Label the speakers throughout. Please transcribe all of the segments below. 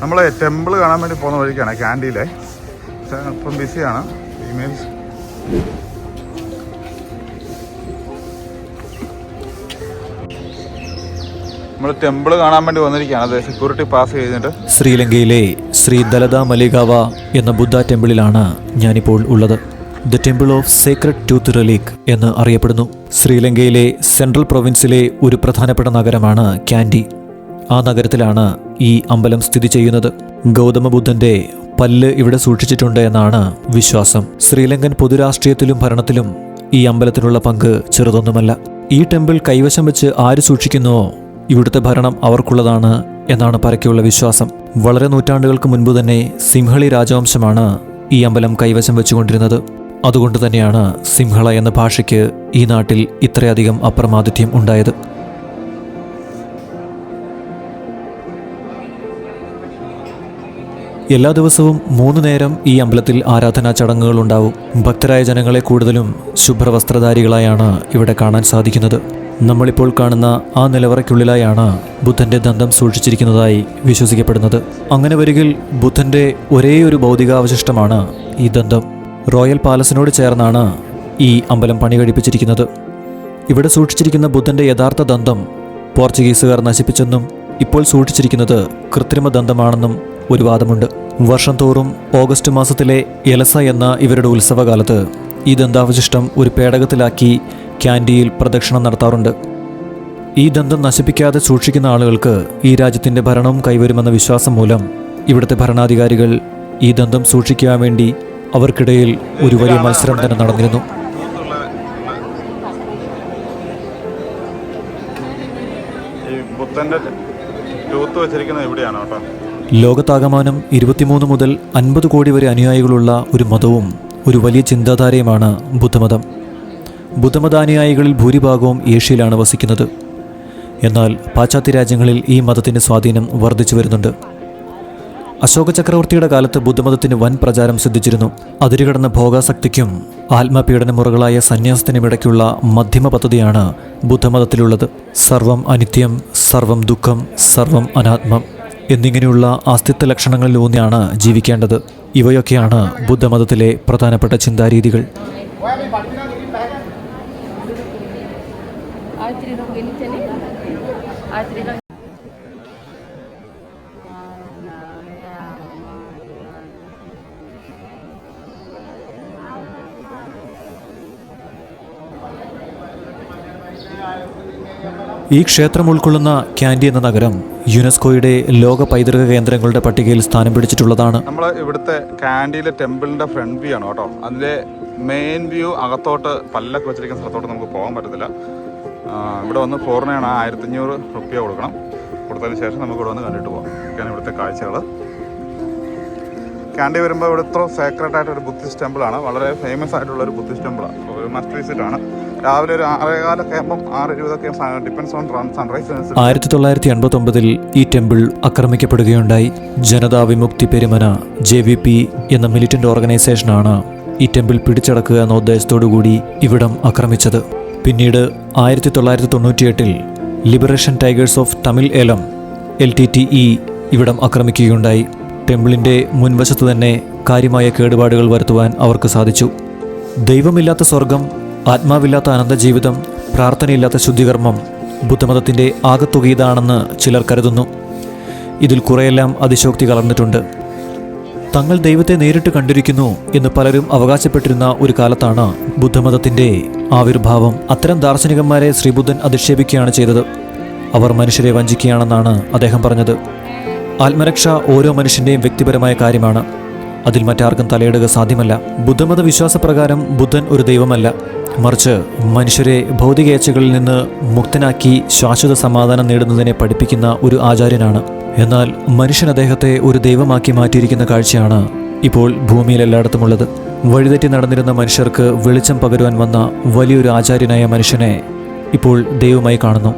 Speaker 1: നമ്മൾ ടെമ്പിൾ കാണാൻ വേണ്ടി പോകുന്ന വഴിക്കാണ് ക്യാന്റീനിലെ. ഇപ്പം ബിസിയാണ്. ഫീമെയിൽസ് നമ്മൾ ടെമ്പിൾ കാണാൻ വേണ്ടി വന്നിരിക്കുകയാണ്. അത് സെക്യൂരിറ്റി പാസ് കഴിഞ്ഞിട്ട്
Speaker 2: ശ്രീലങ്കയിലെ ശ്രീ ദലത മലികാവ എന്ന ബുദ്ധ ടെമ്പിളിലാണ് ഞാനിപ്പോൾ ഉള്ളത്. The temple of sacred tooth relic എന്ന് അറിയപ്പെടുന്നു. ശ്രീലങ്കയിലെ സെൻട്രൽ പ്രൊവിൻസിലെ ഒരു പ്രധാനപ്പെട്ട നഗരമാണ് ക്യാൻഡി ആ നഗരത്തിലാണ് ഈ അമ്പലം സ്ഥിതി ചെയ്യുന്നത്. ഗൗതമ ബുദ്ധന്റെ പല്ല് ഇവിടെ സൂക്ഷിച്ചിട്ടുണ്ട് എന്നാണ് വിശ്വാസം. ശ്രീലങ്കൻ പൊതുരാഷ്ട്രീയത്തിലും ഭരണത്തിലും ഈ അമ്പലത്തിനുള്ള പങ്ക് ചെറുതൊന്നുമല്ല. ഈ ടെമ്പിൾ കൈവശം വെച്ച് ആര് സൂക്ഷിക്കുന്നുവോ ഇവിടുത്തെ ഭരണം അവർക്കുള്ളതാണ് എന്നാണ് പരക്കെയുള്ള വിശ്വാസം. വളരെ നൂറ്റാണ്ടുകൾക്ക് മുൻപ് തന്നെ സിംഹളി രാജവംശമാണ് ഈ അമ്പലം കൈവശം വെച്ചുകൊണ്ടിരുന്നത്. അതുകൊണ്ട് തന്നെയാണ് സിംഹള എന്ന ഭാഷയ്ക്ക് ഈ നാട്ടിൽ ഇത്രയധികം അപ്രമാദിത്യം ഉണ്ടായത്. എല്ലാ ദിവസവും മൂന്ന് നേരം ഈ അമ്പലത്തിൽ ആരാധനാ ചടങ്ങുകൾ ഉണ്ടാവും. ഭക്തരായ ജനങ്ങളെ കൂടുതലും ശുഭ്രവസ്ത്രധാരികളായാണ് ഇവിടെ കാണാൻ സാധിക്കുന്നത്. നമ്മളിപ്പോൾ കാണുന്ന ആ നിലവറയ്ക്കുള്ളിലായാണ് ബുദ്ധന്റെ ദന്തം സൂക്ഷിച്ചിരിക്കുന്നതായി വിശ്വസിക്കപ്പെടുന്നത്. അങ്ങനെ വരികിൽ ബുദ്ധന്റെ ഒരേ ഒരു ഭൗതികാവശിഷ്ടമാണ് ഈ ദന്തം. റോയൽ പാലസിനോട് ചേർന്നാണ് ഈ അമ്പലം പണി കഴിപ്പിച്ചിരിക്കുന്നത് ഇവിടെ സൂക്ഷിച്ചിരിക്കുന്ന ബുദ്ധന്റെ യഥാർത്ഥ ദന്തം പോർച്ചുഗീസുകാർ നശിപ്പിച്ചെന്നും ഇപ്പോൾ സൂക്ഷിച്ചിരിക്കുന്നത് കൃത്രിമ ദന്തമാണെന്നും ഒരു വാദമുണ്ട്. വർഷം തോറും ഓഗസ്റ്റ് മാസത്തിലെ എലസ എന്ന ഇവരുടെ ഉത്സവകാലത്ത് ഈ ദന്താവശിഷ്ടം ഒരു പേടകത്തിലാക്കി ക്യാൻഡിയിൽ പ്രദക്ഷിണം നടത്താറുണ്ട്. ഈ ദന്തം നശിപ്പിക്കാതെ സൂക്ഷിക്കുന്ന ആളുകൾക്ക് ഈ രാജ്യത്തിന്റെ ഭരണവും കൈവരുമെന്ന വിശ്വാസം മൂലം ഇവിടുത്തെ ഭരണാധികാരികൾ ഈ ദന്തം സൂക്ഷിക്കാൻ വേണ്ടി അവർക്കിടയിൽ ഒരു വലിയ മത്സരം തന്നെ നടന്നിരുന്നു.
Speaker 1: ഈ ബുദ്ധന്റെ ടൂത്ത് വെച്ചിരിക്കുന്നത് ഇവിടെയാണ് കേട്ടോ.
Speaker 2: ലോകത്താകമാനം ഇരുപത്തിമൂന്ന് മുതൽ അൻപത് കോടി വരെ അനുയായികളുള്ള ഒരു മതവും ഒരു വലിയ ചിന്താധാരയുമാണ് ബുദ്ധമതം. ബുദ്ധമതാനുയായികളിൽ ഭൂരിഭാഗവും ഏഷ്യയിലാണ് വസിക്കുന്നത്. എന്നാൽ പാശ്ചാത്യ രാജ്യങ്ങളിൽ ഈ മതത്തിന്റെ സ്വാധീനം വർദ്ധിച്ചു വരുന്നുണ്ട്. അശോക ചക്രവർത്തിയുടെ കാലത്ത് ബുദ്ധമതത്തിന് വൻ പ്രചാരം സിദ്ധിച്ചിരുന്നു. അതിരുകടന്ന ഭോഗാസക്തിക്കും ആത്മപീഡന മുറകളായ സന്യാസത്തിനുമിടയ്ക്കുള്ള മധ്യമ പദ്ധതിയാണ് ബുദ്ധമതത്തിലുള്ളത്. സർവം അനിത്യം സർവം ദുഃഖം സർവം അനാത്മം. എന്നിങ്ങനെയുള്ള അസ്തിത്വ ലക്ഷണങ്ങളിൽ ഊന്നിയാണ് ജീവിക്കേണ്ടത്. ഇവയൊക്കെയാണ് ബുദ്ധമതത്തിലെ പ്രധാനപ്പെട്ട ചിന്താരീതികൾ. ഈ ക്ഷേത്രം ഉൾക്കൊള്ളുന്ന ക്യാൻഡി എന്ന നഗരം യുനെസ്കോയുടെ ലോക പൈതൃക കേന്ദ്രങ്ങളുടെ പട്ടികയിൽ സ്ഥാനം പിടിച്ചിട്ടുള്ളതാണ്.
Speaker 1: നമ്മൾ ഇവിടുത്തെ ക്യാൻഡിയിലെ ടെമ്പിളിന്റെ ഫ്രണ്ട് വ്യൂ ആണ് കേട്ടോ. അതിന്റെ മെയിൻ വ്യൂ അകത്തോട്ട് പല്ലൊക്കെ വെച്ചിരിക്കുന്ന സ്ഥലത്തോട്ട് നമുക്ക് പോകാൻ പറ്റത്തില്ല. ഇവിടെ വന്ന് ഫോറിനാണ് ആയിരത്തഞ്ഞൂറ് റുപ്യ കൊടുക്കണം. കൊടുത്തതിന് ശേഷം നമുക്ക് ഇവിടെ വന്ന് കണ്ടിട്ട് പോകാം. ഇതൊക്കെയാണ് ഇവിടുത്തെ കാഴ്ചകൾ ക്യാൻഡി വരുമ്പോൾ ഇവിടെ ഇത്ര സേക്രട്ടായിട്ടൊരു ഒരു ബുദ്ധിസ്റ്റ് ടെമ്പിളാണ് വളരെ ഫേമസ് ആയിട്ടുള്ള ഒരു ബുദ്ധിസ്റ്റ് ടെമ്പിളാണ് ഒരു മസ്റ്റ് വിസിറ്റ് ആണ്.
Speaker 2: ആയിരത്തി തൊള്ളായിരത്തി എൺപത്തി ഒമ്പതിൽ ഈ temple ആക്രമിക്കപ്പെടുകയുണ്ടായി. Janatha Vimukthi Peramuna J V P എന്ന മിലിറ്റന്റ് ഓർഗനൈസേഷനാണ് ഈ ടെമ്പിൾ പിടിച്ചടക്കുക എന്ന ഉദ്ദേശത്തോടു കൂടി ഇവിടം ആക്രമിച്ചത്. പിന്നീട് ആയിരത്തി തൊള്ളായിരത്തി തൊണ്ണൂറ്റിയെട്ടിൽ liberation tigers of Tamil Eelam L T T E ഇവിടം ആക്രമിക്കുകയുണ്ടായി. ടെമ്പിളിന്റെ മുൻവശത്ത് തന്നെ കാര്യമായ കേടുപാടുകൾ വരുത്തുവാൻ അവർക്ക് സാധിച്ചു. ദൈവമില്ലാത്ത സ്വർഗം ആത്മാവില്ലാത്ത അനന്തജീവിതം പ്രാർത്ഥനയില്ലാത്ത ശുദ്ധികർമ്മം ബുദ്ധമതത്തിന്റെ ആകത്തുക ഇതാണെന്ന് ചിലർ കരുതുന്നു. ഇതിൽ കുറെയെല്ലാം അതിശോക്തി കലർന്നിട്ടുണ്ട്. തങ്ങൾ ദൈവത്തെ നേരിട്ട് കണ്ടിരിക്കുന്നു എന്ന് പലരും അവകാശപ്പെട്ടിരുന്ന ഒരു കാലത്താണ് ബുദ്ധമതത്തിന്റെ ആവിർഭാവം. അത്തരം ദാർശനികന്മാരെ ശ്രീബുദ്ധൻ അധിക്ഷേപിക്കുകയാണ് ചെയ്തത്. അവർ മനുഷ്യരെ വഞ്ചിക്കുകയാണെന്നാണ് അദ്ദേഹം പറഞ്ഞത്. ആത്മരക്ഷ ഓരോ മനുഷ്യന്റെയും വ്യക്തിപരമായ കാര്യമാണ്. അതിൽ മറ്റാർക്കും തലയിടുക സാധ്യമല്ല. ബുദ്ധമത വിശ്വാസപ്രകാരം ബുദ്ധൻ ഒരു ദൈവമല്ല. മറിച്ച് മനുഷ്യരെ ഭൗതികേച്ഛകളിൽ നിന്ന് മുക്തനാക്കി ശാശ്വത സമാധാനം നേടുന്നതിനെ പഠിപ്പിക്കുന്ന ഒരു ആചാര്യനാണ്. എന്നാൽ മനുഷ്യൻ അദ്ദേഹത്തെ ഒരു ദൈവമാക്കി മാറ്റിയിരിക്കുന്ന കാഴ്ചയാണ് ഇപ്പോൾ ഭൂമിയിൽ എല്ലായിടത്തുമുള്ളത്. വഴിതെറ്റി നടന്നിരുന്ന മനുഷ്യർക്ക് വെളിച്ചം പകരുവാൻ വന്ന വലിയൊരു ആചാര്യനായ മനുഷ്യനെ ഇപ്പോൾ ദൈവമായി കാണുന്നു.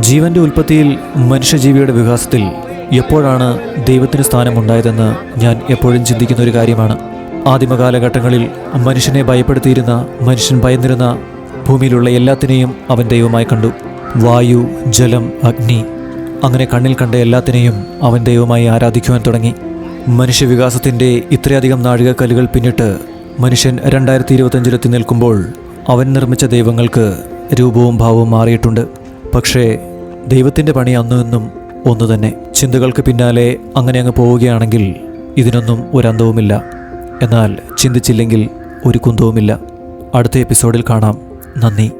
Speaker 2: ജീവന്റെ ഉൽപ്പത്തിയിൽ മനുഷ്യജീവിയുടെ വികാസത്തിൽ എപ്പോഴാണ് ദൈവത്തിന് സ്ഥാനമുണ്ടായതെന്ന് ഞാൻ എപ്പോഴും ചിന്തിക്കുന്ന ഒരു കാര്യമാണ്. ആദിമകാലഘട്ടങ്ങളിൽ മനുഷ്യനെ ഭയപ്പെടുത്തിയിരുന്ന മനുഷ്യൻ ഭയന്നിരുന്ന ഭൂമിയിലുള്ള എല്ലാത്തിനെയും അവൻ ദൈവമായി കണ്ടു. വായു ജലം അഗ്നി അങ്ങനെ കണ്ണിൽ കണ്ട എല്ലാത്തിനെയും അവൻ ദൈവമായി ആരാധിക്കുവാൻ തുടങ്ങി. മനുഷ്യവികാസത്തിന്റെ ഇത്രയധികം നാഴികക്കല്ലുകൾ പിന്നിട്ട് മനുഷ്യൻ രണ്ടായിരത്തി ഇരുപത്തഞ്ചിലെത്തി നിൽക്കുമ്പോൾ അവൻ നിർമ്മിച്ച ദൈവങ്ങൾക്ക് രൂപവും ഭാവവും മാറിയിട്ടുണ്ട്. പക്ഷേ ദൈവത്തിന്റെ പണി അന്നു എന്നും ഒന്നു തന്നെ ചിന്തകൾക്ക് പിന്നാലെ അങ്ങനെ അങ്ങ് പോവുകയാണെങ്കിൽ ഇതിനൊന്നും ഒരന്തവുമില്ല. എന്നാൽ ചിന്തിച്ചില്ലെങ്കിൽ ഒരു കുന്തവുമില്ല. അടുത്ത എപ്പിസോഡിൽ കാണാം. നന്ദി.